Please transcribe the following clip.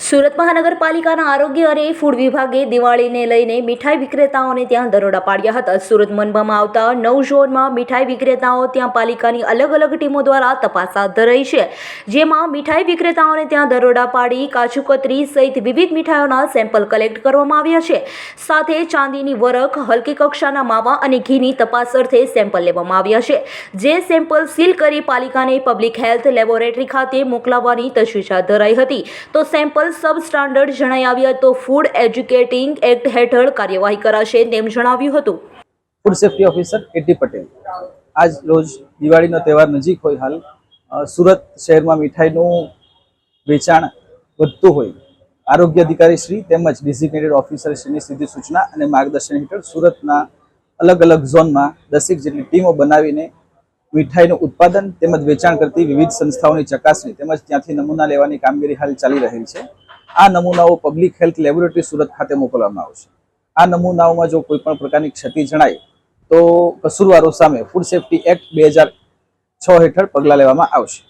સુરત મહાનગરપાલિકાના આરોગ્ય અને ફૂડ વિભાગે દિવાળીને લઈને મીઠાઈ વિક્રેતાઓને ત્યાં દરોડા પાડ્યા હતા. સુરત મનપામાં આવતા નવ ઝોનમાં મીઠાઈ વિક્રેતાઓ ત્યાં પાલિકાની અલગ અલગ ટીમો દ્વારા તપાસ હાથ ધરાઈ છે. જેમાં મીઠાઈ વિક્રેતાઓને ત્યાં દરોડા પાડી કાજુ કતરી સહિત વિવિધ મીઠાઈઓના સેમ્પલ કલેક્ટ કરવામાં આવ્યા છે. સાથે ચાંદીની વરખ, હલકી કક્ષાના માવા અને ઘીની તપાસ અર્થે સેમ્પલ લેવામાં આવ્યા છે. જે સેમ્પલ સીલ કરી પાલિકાને પબ્લિક હેલ્થ લેબોરેટરી ખાતે મોકલાવવાની તજવીજ હાથ ધરાઈ હતી. તો સેમ્પલ સબ સ્ટાન્ડર્ડ જણાઈ આવ્યા તો ફૂડ એજ્યુકેટિંગ એક્ટ હેઠળ કાર્યવાહી કરાશે તેમ જણાવ્યું હતું. Food safety officer A T Patel આજ રોજ દિવાળીનો તહેવાર નજીક હોય હાલ સુરત શહેરમાં મીઠાઈનું વેચાણ વધતું હોય. આરોગ્ય અધિકારી શ્રી તેમજ ડિઝિગ્નેટેડ ઓફિસર શ્રીની સીધી સૂચના અને માર્ગદર્શન હેઠળ સુરતના અલગ અલગ ઝોનમાં દસેક જેટલી ટીમો બનાવીને મીઠાઈનું ઉત્પાદન તેમજ વેચાણ કરતી વિવિધ સંસ્થાઓની ચકાસણી તેમજ ત્યાંથી નમૂના લેવાની કામગીરી હાલ ચાલી રહી છે. આ નમૂનાઓ પબ્લિક હેલ્થ લેબોરેટરી સુરત ખાતે મોકલવામાં આવશે. આ નમૂનાઓમાં જો કોઈ પણ પ્રકારની ક્ષતિ જણાય, તો કસૂરવારો સામે ફૂડ સેફ્ટી એક્ટ બે હજાર છ હેઠળ પગલાં લેવામાં આવશે.